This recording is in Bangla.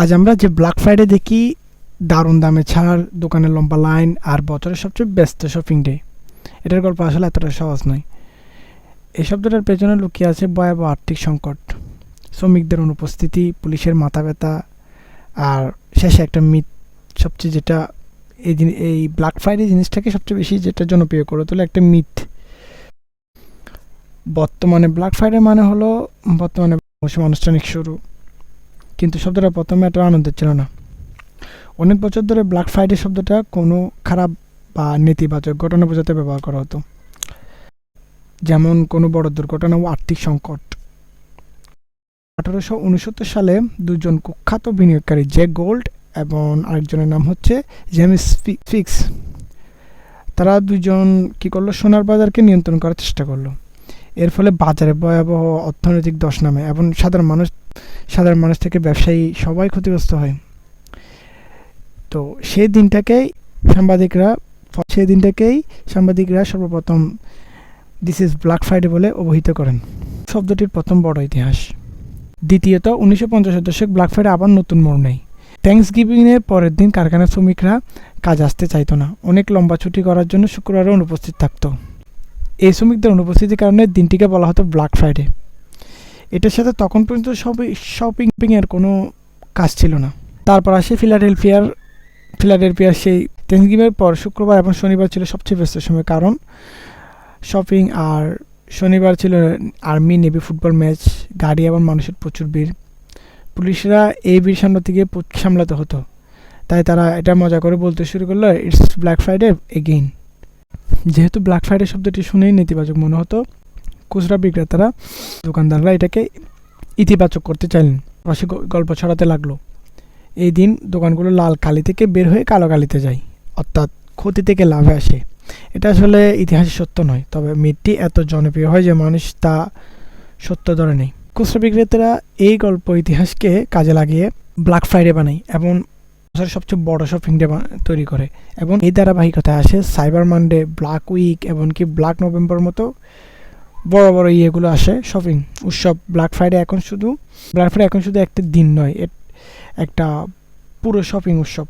আজ আমরা যে ব্ল্যাক ফ্রাইডে দেখি, দারুণ দামে ছাড়, দোকানের লম্বা লাইন আর বছরের সবচেয়ে ব্যস্ত শপিং ডে এটার গল্প আসলে এতটা সহজ নয়। এই শব্দটার পেছনে লুকিয়ে আছে ভয়াবহ আর্থিক সংকট। শ্রমিকদের অনুপস্থিতি, পুলিশের মাথা ব্যথা আর শেষে একটা মিথ, সবচেয়ে যেটা এই জিনি, এই ব্ল্যাক ফ্রাইডে জিনিসটাকে সবচেয়ে বেশি যেটা জনপ্রিয় করে তোলে একটা মিথ। বর্তমানে ব্ল্যাক ফ্রাইডে মানে হলো, বর্তমানে মৌসুম আনুষ্ঠানিক শুরু। কিন্তু শব্দটা প্রথমে এত আনন্দের ছিল না। অনেক বছর ধরে ব্ল্যাক ফ্রাইডে শব্দটা কোনো খারাপ বা নেতিবাচক ঘটনা বোঝাতে ব্যবহার করা হতো। যেমন কোনো বড় দুর্ঘটনা ও আর্থিক সংকট। আঠারোশো উনসত্তর সালে দুজন কুখ্যাত বিনিয়োগকারী জে গোল্ড এবং আরেকজনের নাম হচ্ছে জেমস ফিক্স তারা দুজন কি করল? সোনার বাজারকে নিয়ন্ত্রণ করার চেষ্টা করল। এর ফলে বাজারে ভয়াবহ অর্থনৈতিক দশ নামে এবং সাধারণ মানুষ সাধারণ মানুষ থেকে ব্যবসায়ী সবাই ক্ষতিগ্রস্ত হয়। তো সেই দিনটাকেই সাংবাদিকরা, সেই দিনটাকেই সাংবাদিকরা সর্বপ্রথম দিস ইজ ব্ল্যাক ফ্রাইডে বলে অবহিত করেন। শব্দটির প্রথম বড় ইতিহাস। দ্বিতীয়ত, উনিশশো পঞ্চাশের দশক ব্ল্যাক ফ্রাইডে আবার নতুন মোড় নেয়। থ্যাংকস গিভিংয়ের পরের দিন কারখানার শ্রমিকরা কাজ আসতে চাইতো না। অনেক লম্বা ছুটি করার জন্য শুক্রবারে অনুপস্থিত থাকতো। এই শ্রমিকদের অনুপস্থিতির কারণে দিনটিকে বলা হতো ব্ল্যাক ফ্রাইডে এটার সাথে তখন পর্যন্ত শপিং শপিংয়ের কোনো কাজ ছিল না। তারপর আসে ফিলাডেলফিয়ার ফিলাডেলফিয়ার সেই থ্যাংকসগিভিংয়ের পর শুক্রবার এবং শনিবার ছিল সবচেয়ে ব্যস্ত সময়। কারণ শপিং আর শনিবার ছিল আর্মি নেভি ফুটবল ম্যাচ গাড়ি এবং মানুষের প্রচুর ভিড়। পুলিশরা এই ভিড় সামলাতে গিয়ে সামলাতে হতো। তাই তারা এটা মজা করে বলতে শুরু করল ইটস ব্ল্যাক ফ্রাইডে এগেইন যেহেতু ব্ল্যাক ফ্রাইডে শব্দটি শুনেই নেতিবাচক মনে হতো, খুচরা বিক্রেতারা, দোকানদাররা এটাকে ইতিবাচক করতে চাইলেন। পাশে গল্প ছড়াতে লাগল, এই দিন দোকানগুলো লাল কালি থেকে বের হয়ে কালো কালিতে যায়, অর্থাৎ ক্ষতি থেকে লাভে আসে। এটা আসলে ইতিহাসে সত্য নয়, তবে মিটটি এত জনপ্রিয় হয় যে মানুষ তা সত্য ধরে নেই খুচরা বিক্রেতারা এই গল্প ইতিহাসকে কাজে লাগিয়ে ব্ল্যাক ফ্রাইডে বানায় এবং বছরের সবচেয়ে বড় শপিং ডে তৈরি করে। এবং এই ধারাবাহিকতায় আসে সাইবার মানডে ব্ল্যাক উইক এমনকি ব্ল্যাক নভেম্বর মতো বড় বড় ইয়েগুলো আসে শপিং উৎসব। ব্ল্যাক ফ্রাইডে এখন শুধু ব্ল্যাক ফ্রাইডে এখন শুধু একটা দিন নয় একটা পুরো শপিং উৎসব।